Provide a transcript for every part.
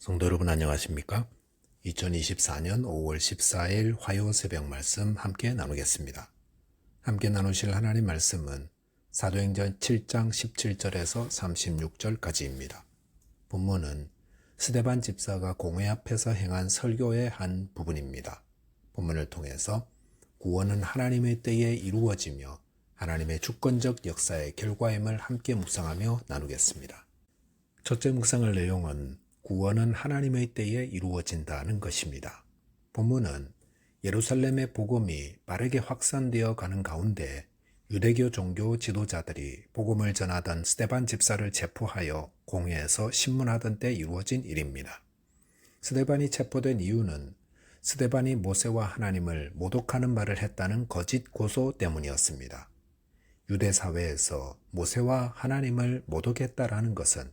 성도 여러분 안녕하십니까? 2024년 5월 14일 화요 새벽 말씀 함께 나누겠습니다. 함께 나누실 하나님 말씀은 사도행전 7장 17절에서 36절까지입니다. 본문은 스데반 집사가 공회 앞에서 행한 설교의 한 부분입니다. 본문을 통해서 구원은 하나님의 때에 이루어지며 하나님의 주권적 역사의 결과임을 함께 묵상하며 나누겠습니다. 첫째 묵상할 내용은 구원은 하나님의 때에 이루어진다는 것입니다. 본문은 예루살렘의 복음이 빠르게 확산되어 가는 가운데 유대교 종교 지도자들이 복음을 전하던 스테반 집사를 체포하여 공회에서 신문하던 때 이루어진 일입니다. 스테반이 체포된 이유는 스테반이 모세와 하나님을 모독하는 말을 했다는 거짓 고소 때문이었습니다. 유대 사회에서 모세와 하나님을 모독했다라는 것은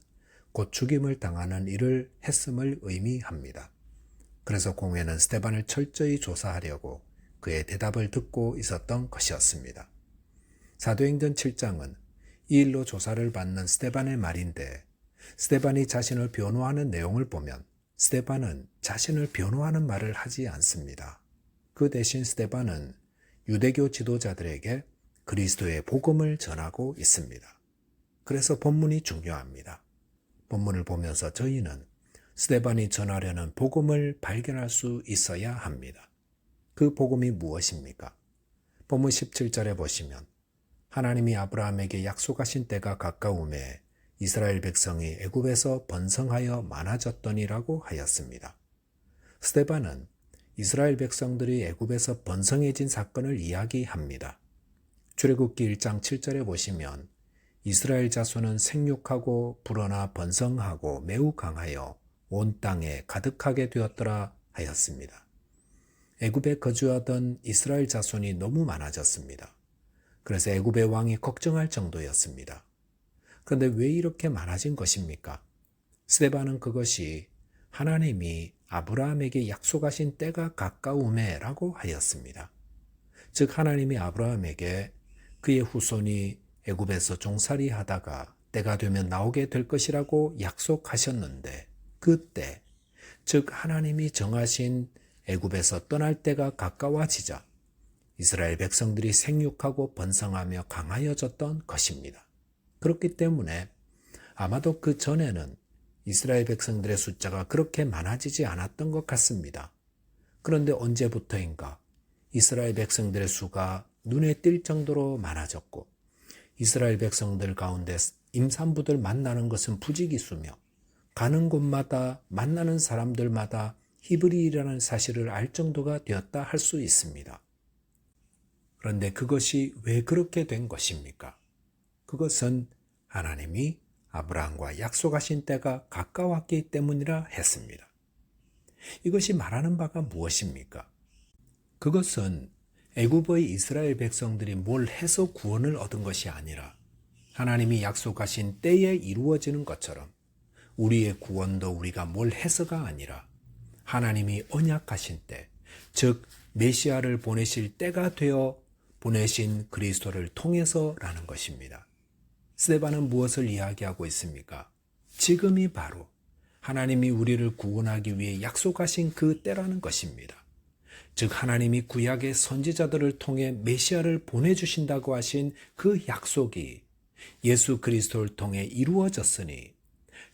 곧 죽임을 당하는 일을 했음을 의미합니다. 그래서 공회는 스테반을 철저히 조사하려고 그의 대답을 듣고 있었던 것이었습니다. 사도행전 7장은 이 일로 조사를 받는 스테반의 말인데 스테반이 자신을 변호하는 내용을 보면 스테반은 자신을 변호하는 말을 하지 않습니다. 그 대신 스테반은 유대교 지도자들에게 그리스도의 복음을 전하고 있습니다. 그래서 본문이 중요합니다. 본문을 보면서 저희는 스테반이 전하려는 복음을 발견할 수 있어야 합니다. 그 복음이 무엇입니까? 본문 17절에 보시면 하나님이 아브라함에게 약속하신 때가 가까움에 이스라엘 백성이 애굽에서 번성하여 많아졌더니라고 하였습니다. 스테반은 이스라엘 백성들이 애굽에서 번성해진 사건을 이야기합니다. 출애굽기 1장 7절에 보시면 이스라엘 자손은 생육하고 불어나 번성하고 매우 강하여 온 땅에 가득하게 되었더라 하였습니다. 애굽에 거주하던 이스라엘 자손이 너무 많아졌습니다. 그래서 애굽의 왕이 걱정할 정도였습니다. 그런데 왜 이렇게 많아진 것입니까? 스데반은 그것이 하나님이 아브라함에게 약속하신 때가 가까움에라고 하였습니다. 즉 하나님이 아브라함에게 그의 후손이 애굽에서 종살이 하다가 때가 되면 나오게 될 것이라고 약속하셨는데 그때 즉 하나님이 정하신 애굽에서 떠날 때가 가까워지자 이스라엘 백성들이 생육하고 번성하며 강하여졌던 것입니다. 그렇기 때문에 아마도 그 전에는 이스라엘 백성들의 숫자가 그렇게 많아지지 않았던 것 같습니다. 그런데 언제부터인가 이스라엘 백성들의 수가 눈에 띌 정도로 많아졌고 이스라엘 백성들 가운데 임산부들 만나는 것은 부지기수며 가는 곳마다 만나는 사람들마다 히브리라는 사실을 알 정도가 되었다 할 수 있습니다. 그런데 그것이 왜 그렇게 된 것입니까? 그것은 하나님이 아브라함과 약속하신 때가 가까웠기 때문이라 했습니다. 이것이 말하는 바가 무엇입니까? 그것은 애굽의 이스라엘 백성들이 뭘 해서 구원을 얻은 것이 아니라 하나님이 약속하신 때에 이루어지는 것처럼 우리의 구원도 우리가 뭘 해서가 아니라 하나님이 언약하신 때, 즉 메시아를 보내실 때가 되어 보내신 그리스도를 통해서라는 것입니다. 스데반은 무엇을 이야기하고 있습니까? 지금이 바로 하나님이 우리를 구원하기 위해 약속하신 그 때라는 것입니다. 즉 하나님이 구약의 선지자들을 통해 메시아를 보내주신다고 하신 그 약속이 예수 그리스도를 통해 이루어졌으니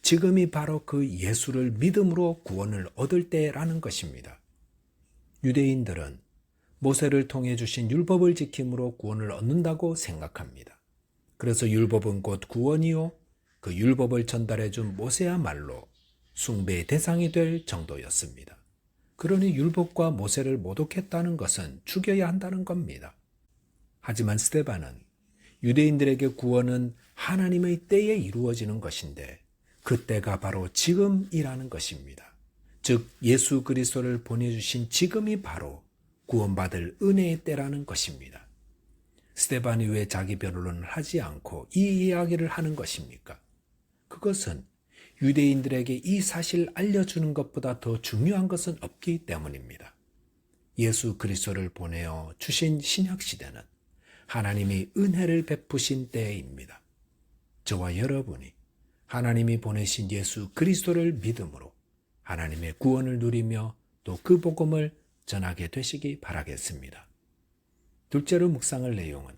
지금이 바로 그 예수를 믿음으로 구원을 얻을 때라는 것입니다. 유대인들은 모세를 통해 주신 율법을 지킴으로 구원을 얻는다고 생각합니다. 그래서 율법은 곧 구원이요. 그 율법을 전달해 준 모세야말로 숭배의 대상이 될 정도였습니다. 그러니 율법과 모세를 모독했다는 것은 죽여야 한다는 겁니다. 하지만 스테반은 유대인들에게 구원은 하나님의 때에 이루어지는 것인데 그 때가 바로 지금이라는 것입니다. 즉 예수 그리스도를 보내주신 지금이 바로 구원받을 은혜의 때라는 것입니다. 스테반이 왜 자기 변론을 하지 않고 이 이야기를 하는 것입니까? 그것은 유대인들에게 이 사실을 알려주는 것보다 더 중요한 것은 없기 때문입니다. 예수 그리스도를 보내어 주신 신약 시대는 하나님이 은혜를 베푸신 때입니다. 저와 여러분이 하나님이 보내신 예수 그리스도를 믿음으로 하나님의 구원을 누리며 또 그 복음을 전하게 되시기 바라겠습니다. 둘째로 묵상할 내용은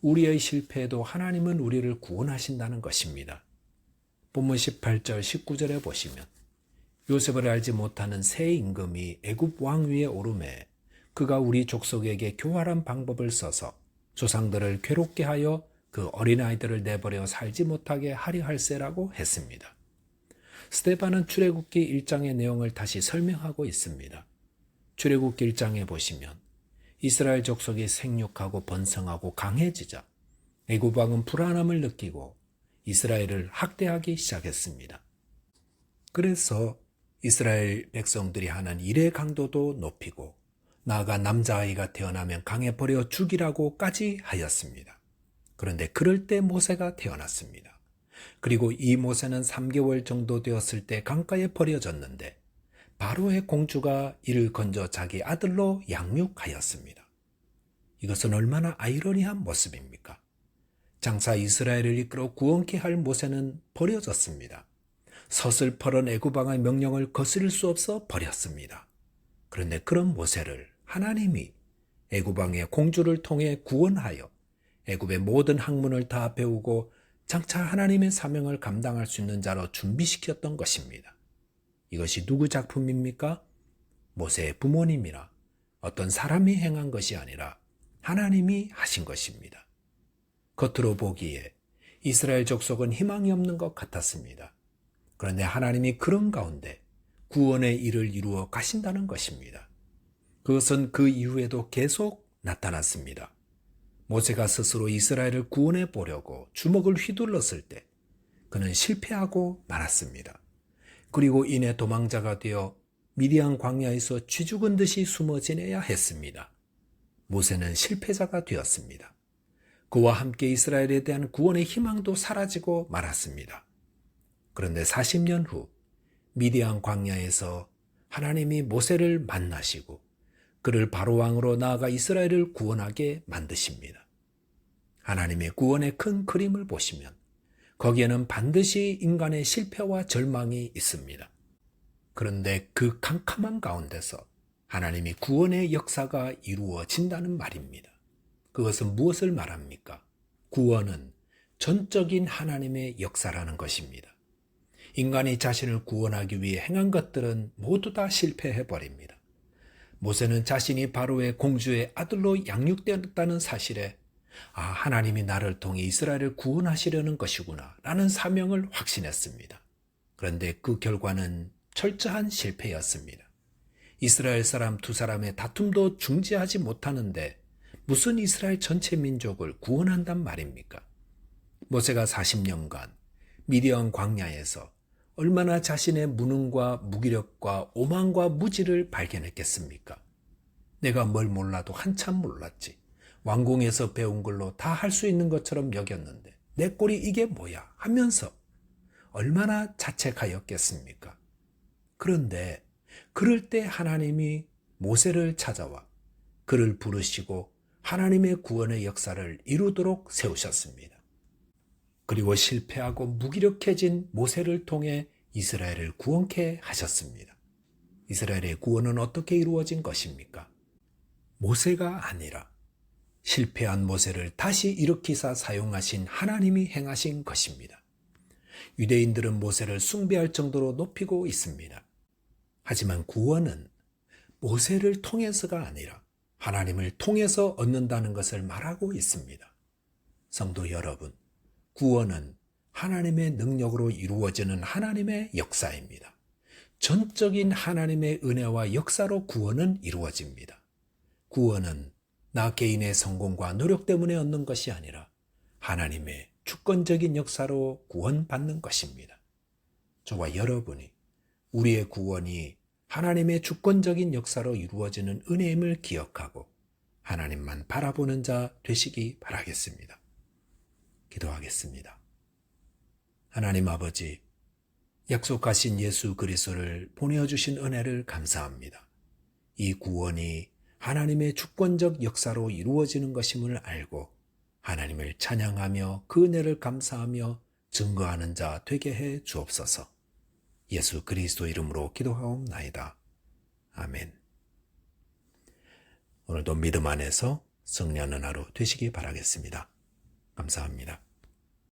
우리의 실패에도 하나님은 우리를 구원하신다는 것입니다. 본문 18절 19절에 보시면 요셉을 알지 못하는 새 임금이 애굽 왕 위에 오름에 그가 우리 족속에게 교활한 방법을 써서 조상들을 괴롭게 하여 그 어린아이들을 내버려 살지 못하게 하려 할세라고 했습니다. 스테반은 출애굽기 1장의 내용을 다시 설명하고 있습니다. 출애굽기 1장에 보시면 이스라엘 족속이 생육하고 번성하고 강해지자 애굽 왕은 불안함을 느끼고 이스라엘을 학대하기 시작했습니다. 그래서 이스라엘 백성들이 하는 일의 강도도 높이고 나아가 남자아이가 태어나면 강해버려 죽이라고까지 하였습니다. 그런데 그럴 때 모세가 태어났습니다. 그리고 이 모세는 3개월 정도 되었을 때 강가에 버려졌는데 바로의 공주가 이를 건져 자기 아들로 양육하였습니다. 이것은 얼마나 아이러니한 모습입니까? 장사 이스라엘을 이끌어 구원케 할 모세는 버려졌습니다. 서슬퍼런 애구방의 명령을 거스릴 수 없어 버렸습니다. 그런데 그런 모세를 하나님이 애구방의 공주를 통해 구원하여 애굽의 모든 학문을 다 배우고 장차 하나님의 사명을 감당할 수 있는 자로 준비시켰던 것입니다. 이것이 누구 작품입니까? 모세의 부모님이나 어떤 사람이 행한 것이 아니라 하나님이 하신 것입니다. 겉으로 보기에 이스라엘 족속은 희망이 없는 것 같았습니다. 그런데 하나님이 그런 가운데 구원의 일을 이루어 가신다는 것입니다. 그것은 그 이후에도 계속 나타났습니다. 모세가 스스로 이스라엘을 구원해 보려고 주먹을 휘둘렀을 때 그는 실패하고 말았습니다. 그리고 이내 도망자가 되어 미디안 광야에서 쥐 죽은 듯이 숨어 지내야 했습니다. 모세는 실패자가 되었습니다. 그와 함께 이스라엘에 대한 구원의 희망도 사라지고 말았습니다. 그런데 40년 후 미디안 광야에서 하나님이 모세를 만나시고 그를 바로 왕으로 나아가 이스라엘을 구원하게 만드십니다. 하나님의 구원의 큰 그림을 보시면 거기에는 반드시 인간의 실패와 절망이 있습니다. 그런데 그 캄캄한 가운데서 하나님이 구원의 역사가 이루어진다는 말입니다. 그것은 무엇을 말합니까? 구원은 전적인 하나님의 역사라는 것입니다. 인간이 자신을 구원하기 위해 행한 것들은 모두 다 실패해 버립니다. 모세는 자신이 바로의 공주의 아들로 양육되었다는 사실에 아, 하나님이 나를 통해 이스라엘을 구원하시려는 것이구나 라는 사명을 확신했습니다. 그런데 그 결과는 철저한 실패였습니다. 이스라엘 사람 두 사람의 다툼도 중지하지 못하는데 무슨 이스라엘 전체 민족을 구원한단 말입니까? 모세가 40년간 미디안 광야에서 얼마나 자신의 무능과 무기력과 오만과 무지를 발견했겠습니까? 내가 뭘 몰라도 한참 몰랐지. 왕궁에서 배운 걸로 다 할 수 있는 것처럼 여겼는데 내 꼴이 이게 뭐야 하면서 얼마나 자책하였겠습니까? 그런데 그럴 때 하나님이 모세를 찾아와 그를 부르시고 하나님의 구원의 역사를 이루도록 세우셨습니다. 그리고 실패하고 무기력해진 모세를 통해 이스라엘을 구원케 하셨습니다. 이스라엘의 구원은 어떻게 이루어진 것입니까? 모세가 아니라 실패한 모세를 다시 일으키사 사용하신 하나님이 행하신 것입니다. 유대인들은 모세를 숭배할 정도로 높이고 있습니다. 하지만 구원은 모세를 통해서가 아니라 하나님을 통해서 얻는다는 것을 말하고 있습니다. 성도 여러분, 구원은 하나님의 능력으로 이루어지는 하나님의 역사입니다. 전적인 하나님의 은혜와 역사로 구원은 이루어집니다. 구원은 나 개인의 성공과 노력 때문에 얻는 것이 아니라 하나님의 주권적인 역사로 구원받는 것입니다. 저와 여러분이 우리의 구원이 하나님의 주권적인 역사로 이루어지는 은혜임을 기억하고 하나님만 바라보는 자 되시기 바라겠습니다. 기도하겠습니다. 하나님 아버지, 약속하신 예수 그리스도를 보내주신 은혜를 감사합니다. 이 구원이 하나님의 주권적 역사로 이루어지는 것임을 알고 하나님을 찬양하며 그 은혜를 감사하며 증거하는 자 되게 해 주옵소서. 예수 그리스도 이름으로 기도하옵나이다. 아멘. 오늘도 믿음 안에서 승리하는 하루 되시기 바라겠습니다. 감사합니다.